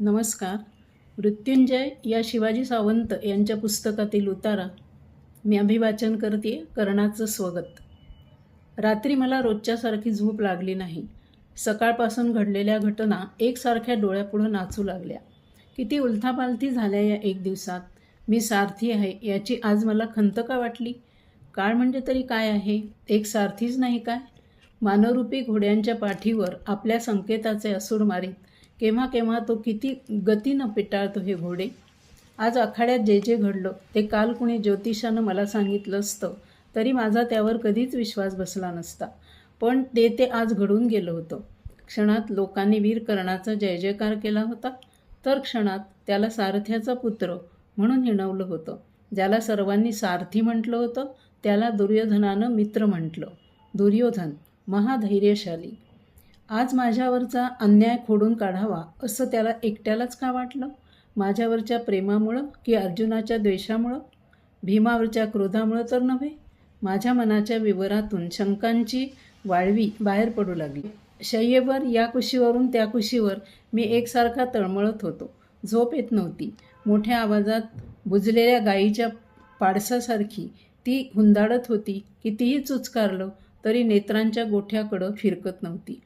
नमस्कार. मृत्युंजय या शिवाजी सावंत यांच्या पुस्तकातील उतारा मी अभिवाचन करते. कर्णाचं स्वगत. रात्री मला रोजच्यासारखी झोप लागली नाही. सकाळपासून घडलेल्या घटना एकसारख्या डोळ्यापुढं नाचू लागल्या. किती उलथापालथी झाल्या या एक दिवसात? मी सारथी आहे याची आज मला खंत का वाटली? काळ म्हणजे तरी काय आहे? एक सारथीच नाही काय? मानवरूपी घोड्यांच्या पाठीवर आपल्या संकेताचे असूर मारीत केव्हा केव्हा तो किती गतीनं पिटाळतो हे घोडे. आज आखाड्यात जे जे घडलं ते काल कुणी ज्योतिषानं मला सांगितलं असतं तरी माझा त्यावर कधीच विश्वास बसला नसता. पण ते ते आज घडून गेलं होतं. क्षणात लोकांनी वीर कर्णाचा जय जयकार केला होता. तर क्षणात त्याला सारथ्याचा पुत्र म्हणून हिणवलं होतं. ज्याला सर्वांनी सारथी म्हटलं होतं त्याला दुर्योधनानं मित्र म्हटलं. दुर्योधन महाधैर्यशाली. आज माझ्यावरचा अन्याय खोडून काढावा असं त्याला एकट्यालाच का वाटलं? माझ्यावरच्या प्रेमामुळं की अर्जुनाच्या द्वेषामुळं? भीमावरच्या क्रोधामुळं तर नव्हे? माझ्या मनाच्या विवरातून शंकांची वाळवी बाहेर पडू लागली. शय्येवर या कुशीवरून त्या कुशीवर मी एकसारखा तळमळत होतो. झोप येत नव्हती. मोठ्या आवाजात बुजलेल्या गायीच्या पाडसासारखी ती हुंदाडत होती कितीही चुचकारलं तरी नेत्रांच्या गोठ्याकडं फिरकत नव्हती.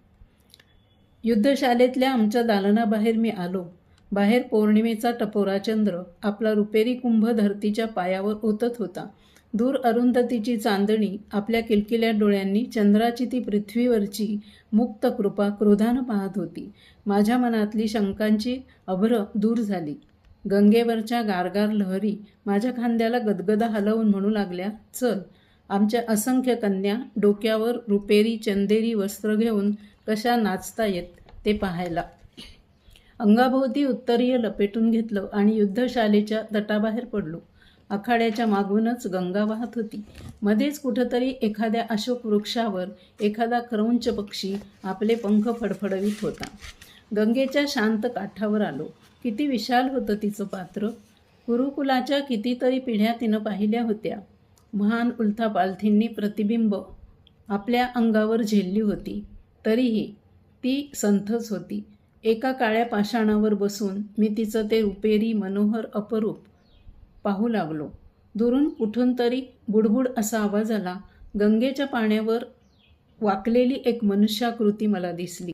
युद्धशालेतल्या आमच्या दालनाबाहेर मी आलो. बाहेर पौर्णिमेचा टपोरा चंद्र आपला रुपेरी कुंभ धरतीच्या पायावर ओतत होता. दूर अरुंधतीची चांदणी आपल्या किलकिल्या डोळ्यांनी चंद्राची ती पृथ्वीवरची मुक्त कृपा क्रोधानं पाहत होती. माझ्या मनातली शंकांची अभ्र दूर झाली. गंगेवरच्या गारगार लहरी माझ्या खांद्याला गदगदा हलवून म्हणू लागल्या चल. आमच्या असंख्य कन्या डोक्यावर रुपेरी चंदेरी वस्त्र घेऊन कशा नाचता येत ते पाहायला. अंगाभोवती उत्तरीय लपेटून घेतलं आणि युद्धशालेच्या तटाबाहेर पडलो. आखाड्याच्या मागूनच गंगा वाहत होती. मध्येच कुठंतरी एखाद्या अशोक वृक्षावर एखादा क्रौंच पक्षी आपले पंख फडफडवीत होता. गंगेच्या शांत काठावर आलो. किती विशाल होतं तिचं पात्र. गुरुकुलाच्या कितीतरी पिढ्या तिनं पाहिल्या होत्या. महान उलथापालथींनी प्रतिबिंब आपल्या अंगावर झेलली होती. तरीही ती संथच होती. एका काळ्या पाषाणावर बसून मी तिचं ते रुपेरी मनोहर अपरूप पाहू लागलो. दुरून कुठून तरी बुडबुड असा आवाज आला. गंगेच्या पाण्यावर वाकलेली एक मनुष्याकृती मला दिसली.